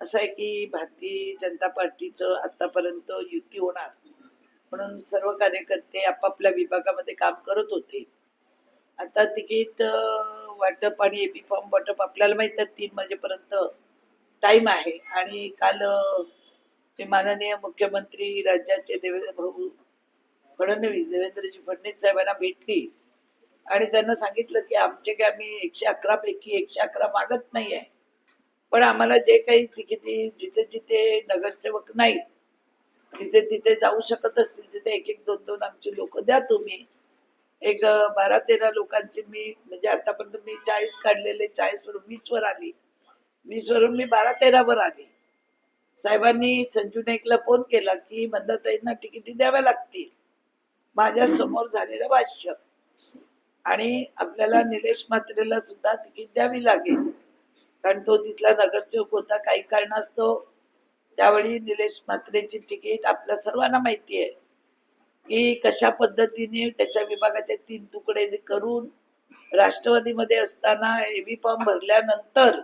असं आहे की भारतीय जनता पार्टीचं आतापर्यंत युती होणार. म्हणून सर्व कार्यकर्ते आपापल्या विभागामध्ये काम करत होते. आता तिकीट वाटप आणि एबी फॉर्म वाटप आपल्याला माहीत आहे तीन वाजेपर्यंत टाइम आहे. आणि काल ते माननीय मुख्यमंत्री राज्याचे देवेंद्र भाऊ फडणवीस देवेंद्रजी फडणवीस साहेबांना भेटली. आणि त्यांना सांगितलं की आमचे काय आम्ही एकशे अकरा पैकी एकशे अकरा मागत नाही आहे पण आम्हाला जे काही तिकिटी जिथे जिथे नगरसेवक नाहीत तिथे तिथे जाऊ शकत असतील तिथे एक एक दोन दोन आमची लोक द्या तुम्ही. एक बारा तेरा लोकांची मी म्हणजे आतापर्यंत मी चाळीस काढलेले चाळीस वरून वीस वर आली. वीस वरून मी बारा तेरा वर आली. साहेबांनी संजू नाईकला फोन केला की मंदाताईंना तिकिटी द्याव्या लागतील. माझ्यासमोर झालेलं भाष्य. आणि आपल्याला निलेश म्हात्रेला सुद्धा तिकीट द्यावी लागेल. कारण तो तिथला नगरसेवक होता काही कारणास्तव त्यावेळी निलेश म्हात्रेची तिकीट आपल्या सर्वांना माहिती आहे की कशा पद्धतीने त्याच्या विभागाचे तीन तुकडे करून राष्ट्रवादीमध्ये असताना एबी फॉर्म भरल्यानंतर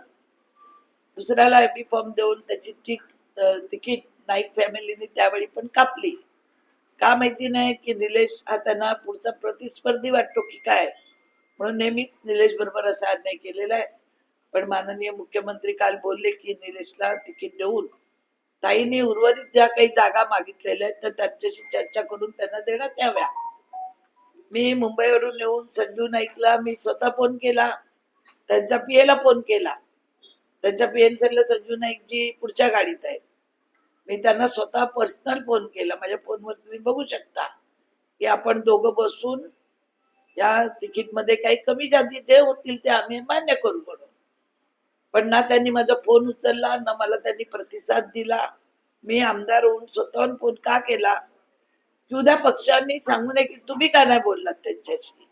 दुसऱ्याला एबी फॉर्म देऊन त्याची टिक तिकीट नाईक फॅमिलीने त्यावेळी पण कापली. का माहिती नाही की निलेश हा त्यांना पुढचा प्रतिस्पर्धी वाटतो की काय? म्हणून नेहमीच निलेश बरोबर असा अन्याय केलेला आहे. पण माननीय मुख्यमंत्री काल बोलले की निलेशला तिकीट देऊन ताईने उर्वरित ज्या काही जागा मागितलेल्या आहेत तर त्यांच्याशी चर्चा करून त्यांना देण्यात याव्या. मी मुंबईवरून येऊन संजू नाईकला मी स्वतः फोन केला त्यांचा पीएला फोन केला. त्यांच्या पीएनसीला संजू नाईकजी पुढच्या गाडीत आहेत. मी त्यांना स्वतः पर्सनल फोन केला. माझ्या फोनवर तुम्ही बघू शकता की आपण दोघं बसून या तिकीटमध्ये काही कमी जाती जे होतील ते आम्ही मान्य करू म्हणून. पण ना त्यांनी माझा फोन उचलला ना मला त्यांनी प्रतिसाद दिला. मी आमदार होऊन स्वतःहून फोन का केला? की उद्या पक्षांनी सांगू नये की तुम्ही का नाही बोललात त्यांच्याशी?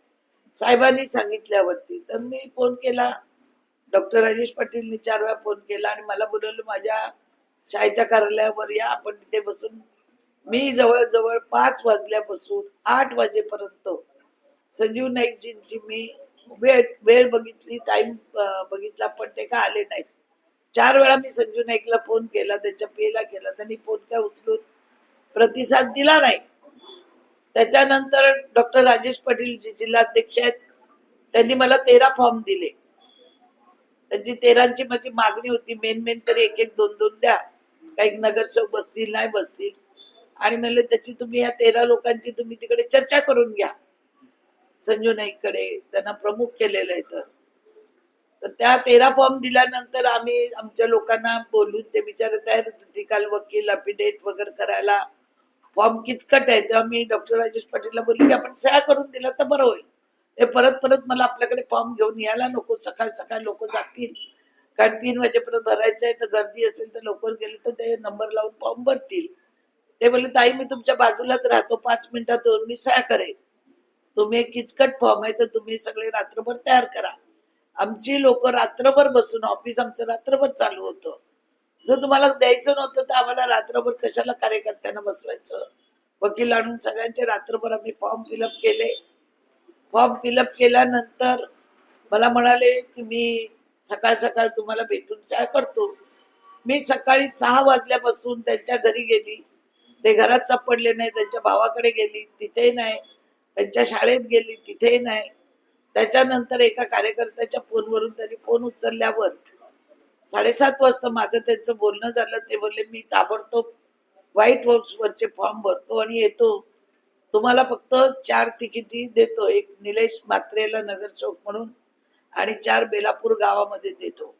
साहेबांनी सांगितल्यावरती. तर मी फोन केला. डॉक्टर राजेश पाटीलनी चार वेळा फोन केला आणि मला बोलवलं माझ्या शाळेच्या कार्यालयावर या आपण तिथे बसून. मी जवळजवळ पाच वाजल्यापासून आठ वाजेपर्यंत संजीव नाईकजींची मी वेळ वेळ बघितली टाइम बघितला पण ते का आले नाहीत. चार वेळा मी संजू नाईकला फोन केला त्याच्या पेला केला त्यांनी फोन काय उचलून प्रतिसाद दिला नाही. त्याच्यानंतर डॉक्टर राजेश पाटील जे जिल्हाध्यक्ष आहेत त्यांनी मला तेरा फॉर्म दिले. त्यांची तेरांची माझी मागणी होती मेन मेन तरी एक एक दोन दोन द्या. काही नगरसेवक बसतील नाही बसतील. आणि म्हणले त्याची तुम्ही या तेरा लोकांची तुम्ही तिकडे चर्चा करून घ्या. संजू नाईककडे त्यांना प्रमुख केलेलं आहे तर. तर त्या तेरा फॉर्म दिल्यानंतर आम्ही आमच्या लोकांना बोलून ते बिचारे तयार होते काल वकील अपिडेट वगैरे करायला फॉर्म किचकट आहे. तेव्हा मी डॉक्टर राजेश पाटीलला बोलले की आपण सह्या करून दिला तर बरं होईल. हे परत परत मला आपल्याकडे फॉर्म घेऊन यायला नको. सकाळ सकाळ लोक जातील. कारण तीन वाजेपर्यंत भरायचं आहे तर गर्दी असेल तर लवकर गेले तर ते नंबर लावून फॉर्म भरतील. ते बोलले ताई मी तुमच्या बाजूलाच राहतो. पाच मिनिटात मी सह्या करेन. तुम्ही एक किचकट फॉर्म आहे तर तुम्ही सगळे रात्रभर तयार करा. आमची लोक रात्रभर बसून ऑफिस आमचं रात्रभर चालू होतं. जर तुम्हाला द्यायचं नव्हतं तर आम्हाला रात्रभर कशाला कार्यकर्त्यांना बसवायचं? वकील आणून सगळ्यांचे रात्रभर आम्ही फॉर्म फिलअप केले. फॉर्म फिलअप केल्यानंतर मला म्हणाले की मी सकाळ सकाळ तुम्हाला भेटून सहा करतो. मी सकाळी सहा वाजल्यापासून त्यांच्या घरी गेली. ते घरात सापडले नाही त्यांच्या भावाकडे गेली तिथे नाही. त्यांच्या शाळेत गेली तिथे नाही. त्याच्यानंतर एका कार्यकर्त्याच्या फोनवरून त्यांनी फोन उचलल्यावर साडेसात वाजता माझं त्यांचं बोलणं झालं. ते बोलले मी ताबडतोब व्हाईट हाऊसवरचे फॉर्म भरतो आणि येतो. तुम्हाला फक्त चार तिकिटी देतो. एक निलेश मात्रेला नगर चौक म्हणून आणि चार बेलापूर गावामध्ये देतो.